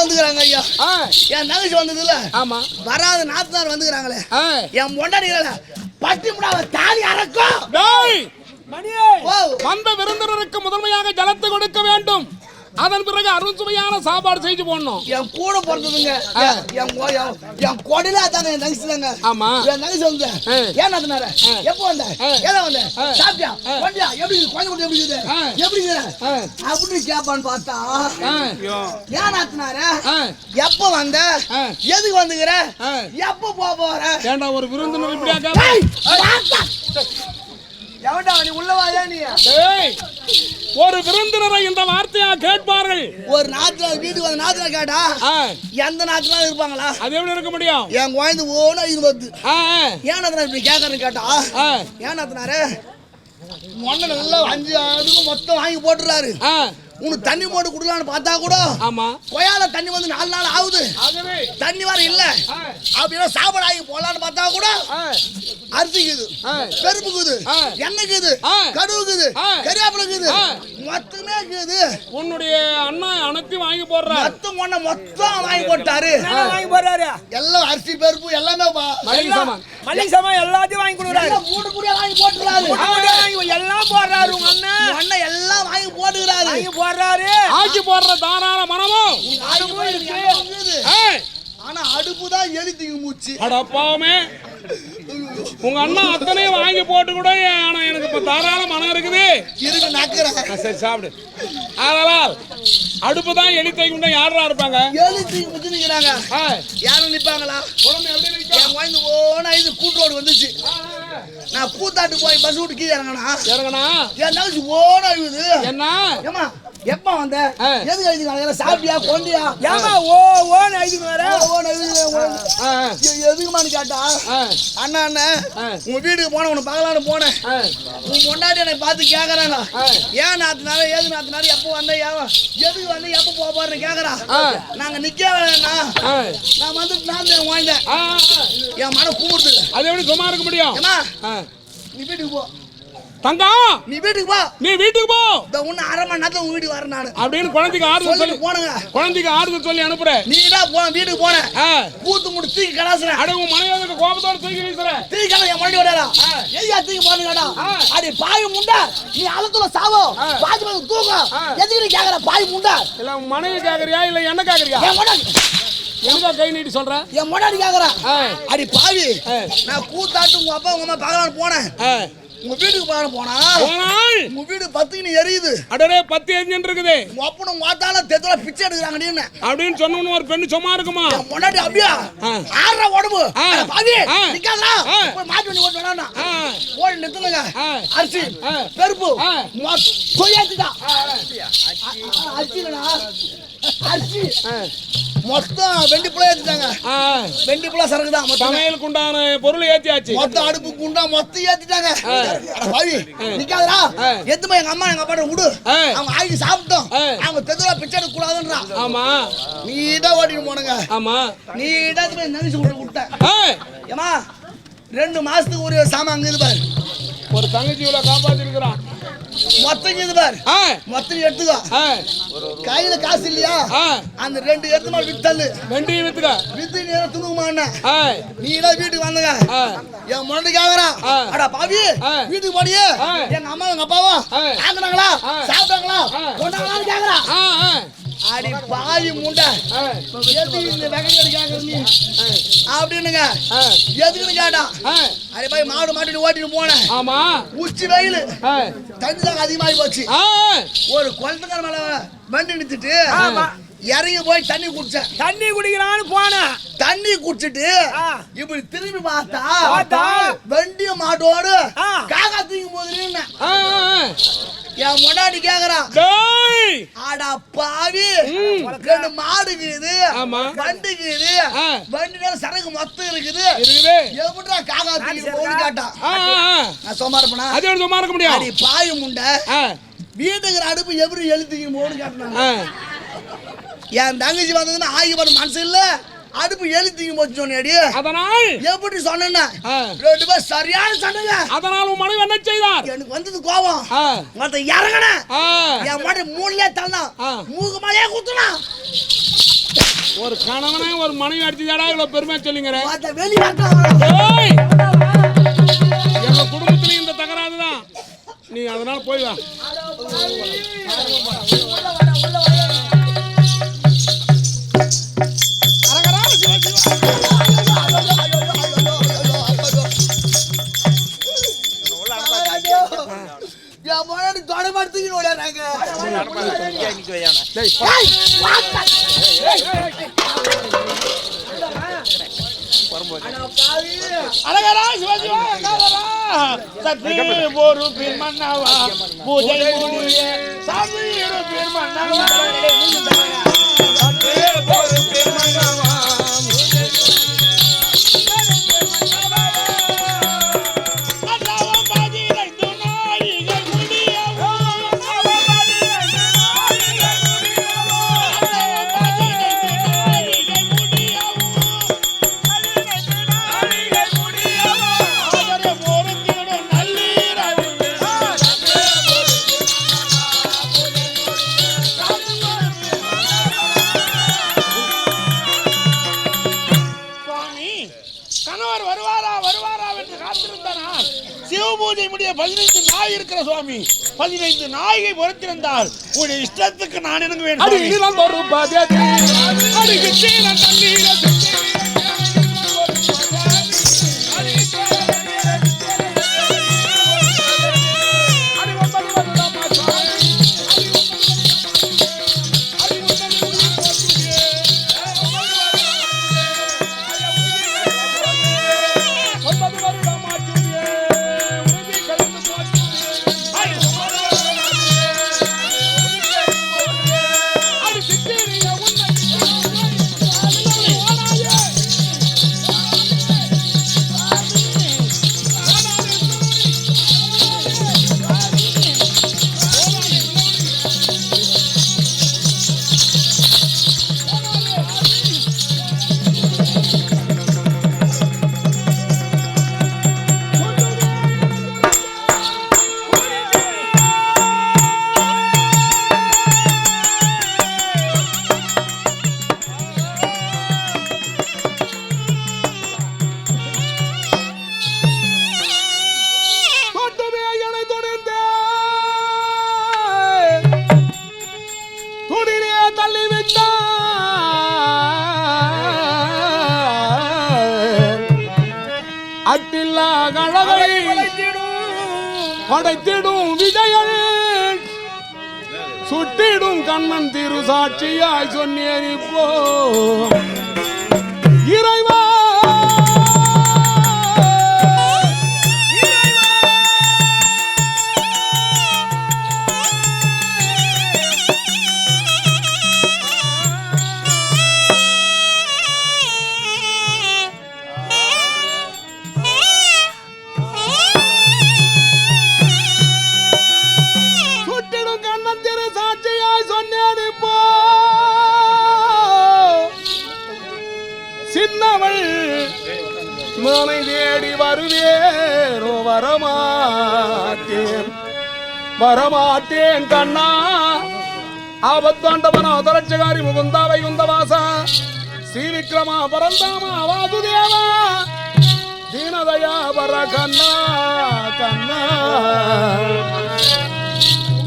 வந்துக்கிறாங்க ஐயா. என் தங்கச்சி வந்ததுல ஆமா. வராத நாத்தனார் வந்துக்கிறாங்களே. என் பொண்டாடிகள பட்டி முடாவ தாலி அறக்கும். வந்த விருந்தினருக்கு முதன்மையாக ஜலத்தை கொடுக்க வேண்டும். அதன் பிறகு அறுசுவையான சாப்பாடு செஞ்சு போடணும் என் கூட பிறந்ததுங்க. என் கொடையில தாங்க என் தங்கச்சி தாங்க ஆமா. என் தங்கச்சி வந்து. ஏன் ஆ. எப்போ வந்த. ஏதா வந்த. சாப்பிட்டியா ஆ. கொண்டியா எப்படி குழந்தை குட்டி எப்படி இருக்குது. எப்படி இருக்குது ஆ. அப்படின்னு கேட்பான்னு பார்த்தா ஏன் நாத்தனார ஆ, எப்போ வந்த. எதுக்கு வந்துக்கிற. எப்போ போக போற ஏன்டா ஒரு விருந்தினர் இப்படியா. எவன்டா நீ உள்ள வாயா நீ? டேய், ஒரு விருந்தினரை இந்த வார்த்தையா கேட்பார்கள். ஒரு நாத்துல வீட்டுக்கு வந்து நாத்துல கேட்டா எந்த நாத்துல இருப்பாங்களா? அது எப்படி இருக்க முடியும்? என் குழந்தை ஓனா ஆ, ஏன் நாத்தனார் இப்படி கேட்கறேன்னு கேட்டா ஏன் நாத்தனாரு? மொன்ன நல்லா அஞ்சு அதுக்கு மொத்தம் வாங்கி போட்டுறாரு. உனக்கு தண்ணி போட்டு குடுக்கலான்னு பார்த்தா கூட ஆமா. கொயால தண்ணி வந்து நாலு நாள் ஆகுது. ஆகவே. தண்ணி வர இல்ல அப்படின்னா சாப்பாடு ஆகி போடலான்னு பார்த்தா கூட அரிசிக்குது. பெருப்புக்குது. எண்ணெய்க்குது. கடுவுக்குது. கறியாப்பிலுக்குது. மொத்தமே இருக்குது. உன்னுடைய அண்ணா அனைத்தையும் வாங்கி போடுற மொத்தம் ஒண்ண மொத்தம் வாங்கி போட்டாரு. வாங்கி போறாரு எல்லாம் அரிசி பருப்பு எல்லாமே மளிகை சாமான். மளிகை சாமான் எல்லாத்தையும் வாங்கி கொடுக்குறாரு. மூணு கூடிய வாங்கி போட்டுறாரு. எல்லாம் போடுறாரு உங்க அண்ணன். அண்ணன் எல்லாம் வாங்கி போட்டுக்கிறாரு. வாங்கி போடுறாரு. ஆக்கி போடுற தாராள மனமும் இருக்குது. ஏய், ஆனா அடுப்பு தான் எரித்துக்கு மூச்சு. அடப்பாவுமே உங்க அண்ணா அத்தனையும் வாங்கி போட்டு கூட ஆனா எனக்கு இப்ப தாராள மனம் இருக்குது? இருக்கு நக்கிறேன் சரி சாப்பிடு. அதனால் அடுப்பு தான் எலி தைக்குண்டா யாரா இருப்பாங்க? எரித்துக்கு முச்சு நிக்கிறாங்க. யாரும் நிப்பாங்களா? குழந்தை நிக்கும்? என் குழந்தை ஓனா இது கூட்டு ரோடு வந்துச்சு. நான் கூத்தாட்டு போய் பஸ் விட்டு கீழே இறங்கினா. இறங்குனா? என் தங்கச்சி ஓனா இருக்குது. என்ன? ஏமா எப்ப வந்த. எதுக்கு எழுதிக்காங்க சாப்பிட்டியா? கொண்டியா ஏமா ஓ ஓன்னு ஐதுக்கு வேற ஓனா இருக்குது ஆ, எதுக்குமான்னு கேட்டா அண்ணா அண்ணன். உங்க வீட்டுக்கு போன உன்னை பார்க்கலான்னு போனேன். உன் பொண்டாட்டி என்னை பார்த்து கேட்கறாங்க ஆ. ஏன் நாத்தினால ஏது நாத்தினால எப்போ வந்த ஏன் எதுக்கு வந்து எப்போ போக போறேன்னு கேட்கறா. நாங்க நிக்க வேணா நான் வந்துட்டு நான் தான் வாங்கிட்டேன். என் மனம் கூப்பிடுது அது எப்படி சும்மா இருக்க முடியும். நீ வீட்டுக்கு போ. தங்கம் நீ வீட்டுக்கு போ. நீ வீட்டுக்கு போ. இந்த ஒண்ணு அரை மணி நேரத்துல உங்க வீட்டுக்கு வரேன் நானு. அப்படின்னு குழந்தைக்கு ஆறுதல் சொல்லி போனுங்க. குழந்தைக்கு ஆறுதல் சொல்லி அனுப்புற. நீ தான் போ வீட்டுக்கு போனேன் ஆ, கூத்து முடி தூக்கி கடாசுறேன் அட உன் மனைவி கோபத்தோட தூக்கி வீசுற. தூக்கி கடை என் முன்னாடி வராடா எய்யா தூக்கி போன கேடா ஆ. அடி பாய் முண்டா. நீ அலத்துல சாவோ. பாய் வந்து தூங்க. எதுக்கு நீ கேக்குற பாய் முண்டா? இல்ல உன் மனைவி கேக்குறியா இல்ல என்ன கேக்குறியா? என் முன்னாடி எங்க கை நீட்டி சொல்ற? என் முன்னாடி கேக்குறா. அடி பாவி. நான் கூத்தாட்டு உங்க அப்பா உங்க அம்மா பார்க்கலான்னு போனேன். உங்க வீட்டுக்கு பார்க்க போனா உங்க வீடு பத்துக்கு நீ எரியுது அடடே பத்து எஞ்சின் இருக்குது உங்க அப்பனும் மாத்தால தெத்துல பிச்சை எடுக்கிறாங்க நீன்னு அப்படின்னு சொன்னோன்னு ஒரு பெண்ணு சும்மா இருக்குமா முன்னாடி அப்படியா ஆ. ஆடுற உடம்பு. நிக்காதடா ஆ. போய் மாட்டு வண்டி ஓட்டு வேணாம் ஆ. ஓடி நிறுத்துங்க. அரிசி. பருப்பு. கொய்யாச்சுடா அரிசி அரிசி. மொத்தம் வெண்டி புள்ள ஏத்திட்டாங்க. வெண்டி புள்ள சரக்கு தான் மொத்தம். சமையலுக்கு உண்டான பொருள் ஏத்தியாச்சு. மொத்தம் அடுப்பு குண்டா மொத்தம் ஏத்திட்டாங்க. பாவி நிக்காதடா. ஆ. எத்துமா எங்க அம்மா எங்க அப்பாட்ட விடு. அவங்க ஆகி சாப்பிட்டோம். அவங்க தெதுல பிச்சை எடுக்க கூடாதுன்றான் ஆமா. நீ தான் ஓட்டிட்டு போனுங்க. ஆமா. நீ தான் நினைச்சு விட்டு விட்ட ஏய், ஏமா ரெண்டு மாசத்துக்கு ஒரு சாமான் அங்க இது பாரு. ஒரு தங்கச்சி இவ்வளவு காப்பாத்தி இருக்கிறான் மொத்தம் இது பாரு. மொத்தம் எடுத்துக்கோ. கையில காசு இல்லையா? அந்த ரெண்டு எடுத்துமா வித்தல்லு. வெண்டி வித்துக்க. வித்து நீ ஏய், நீ தான் வீட்டுக்கு வந்துங்க. என் முன்னாடி கேக்குறா. அடா பாவி. வீட்டுக்கு போடியே. எங்க அம்மா எங்க அப்பாவா. சாப்பிட்டாங்களா? ஆ. கொண்டாங்களான்னு கேக்குறா. அடி பாவி முண்டை. எதுக்கு இந்த அப்படின்னுங்க. எதுக்குன்னு கேட்டா? ஆ. அடி போய் மாடு மாட்டிட்டு ஓட்டிட்டு போனேன். ஆமா. உச்சி வெயில். தண்ணி தாங்க அதிகமாகி போச்சு. ஒரு குளத்துக்கார மேல வண்டி நிறுத்திட்டு. இறங்கி போய் தண்ணி குடிச்சேன். தண்ணி குடிக்கலான்னு போனேன். தண்ணி குடிச்சிட்டு. இப்படி திரும்பி பார்த்தா பார்த்தா? வண்டிய மாட்டோடு. காக்கா தூக்கி போதுன்னு. என் முன்னாடி கேக்குறான். டேய், ஆடா பாவி. ரெண்டு மாடுக்கு இது ஆமா. வண்டிக்கு இது ஆ. வண்டி நேரம் சரக்கு மொத்தம் இருக்குது. இருக்குது. எப்படிடா காக்கா தூக்கி போகுதுன்னு கேட்டான். நான் சும்மா இருப்பேனா? அது சும்மா இருக்க முடியும். அடி பாய் முண்டை. வீட்டுக்கு அடுப்பு எப்படி எழுத்துக்கு போகணும்னு கேட்டான். என் தங்கச்சி வந்ததுன்னா ஆகி வர மனசு இல்ல. அடுப்பு எழுத்திங்க போச்சு சொன்னேடி. அதனால் எப்படி சொன்னேன்னா ஆ, ரெண்டு பேரும் சரியான சண்டைங்க. அதனால் உன் மனைவி என்ன செய்தார்? எனக்கு வந்தது கோபம். ஆ, மத்த இறங்கன ஆ, என் மாட்டு மூணுலயே தந்தான் ஆ. மூக்கு மேலேயே குத்துனா ஒரு கணவனே ஒரு மனைவி அடிச்சுதாடா இவ்வளவு பெருமையா சொல்லிங்கிற. மத்த வெளியே ஏய்! எங்க குடும்பத்திலயும் இந்த தகராறு தான். நீ அதனால போய் வா. என் முன்னாடி தொடமாடுத்துக்கின்னு ஓடியாங்க டேய், அழகரா எங்காதரா சற்று ஒரு பின் மன்னவா. பூஜை சாமி ஒரு பின் சுவாமி. பதினைந்து நாய்கை பொறுத்திருந்தால் உடைய இஷ்டத்துக்கு நான் எனக்கு வேண்டும் படைத்திடும் விஜயன். சுட்டிடும் கண்ணன் திரு சாட்சியாய் சொன்னேன் இப்போ. இறைவா வரமாட்டேன் கண்ணா. ஆபத்தாண்டவன அதரட்சகாரி முகுந்தா வைகுந்தவாசா ஸ்ரீ விக்ரமா பரந்தாமா வாசுதேவா. தீனதயா பர கண்ணா கண்ணா.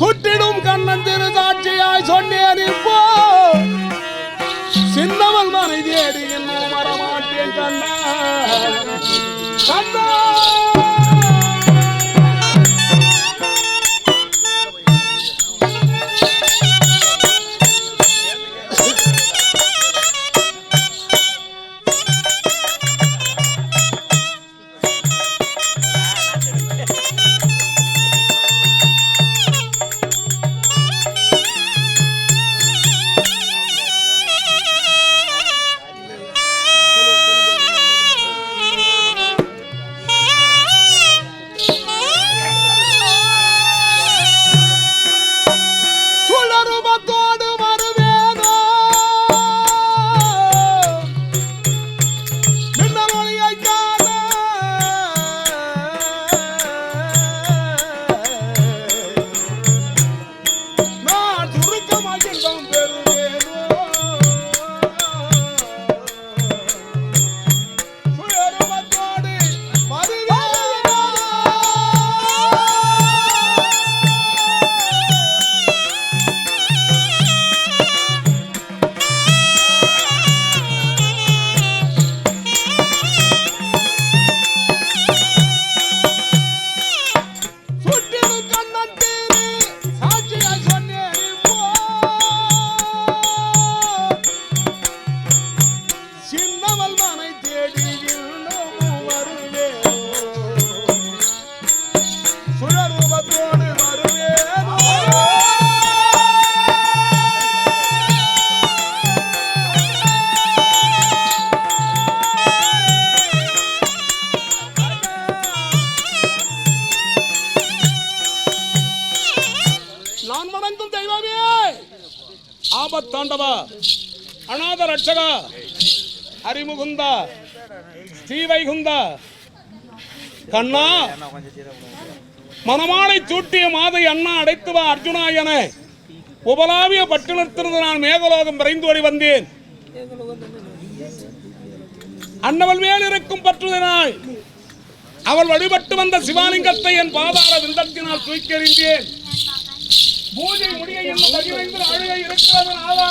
சுட்டிடும் கண்ணன் திரு சாட்சியாய் சொன்னேன் இப்போ. சின்னவள் மனை தேடி வரமாட்டேன் கண்ணா. கண்ணா. ஆபத்தாண்டவா? அநாத ரட்சகா அறிமுகுந்தா ஸ்ரீவைகுந்தா. கண்ணா மனமாலை சூட்டிய மாதை அண்ணா அடைத்து வா அர்ஜுனா என உபலாவிய பட்டினத்திலிருந்து நான் மேகலோகம் விரைந்து ஓடி வந்தேன். அன்னவள் மேல் இருக்கும் பற்றுதனாய் அவள் வழிபட்டு வந்த சிவாலிங்கத்தை என் பாதார விந்தத்தினால் தூக்கி எறிந்தேன். பூஜை முடிய என்ன பதினைந்து அழுகை இருக்கிறது நாளா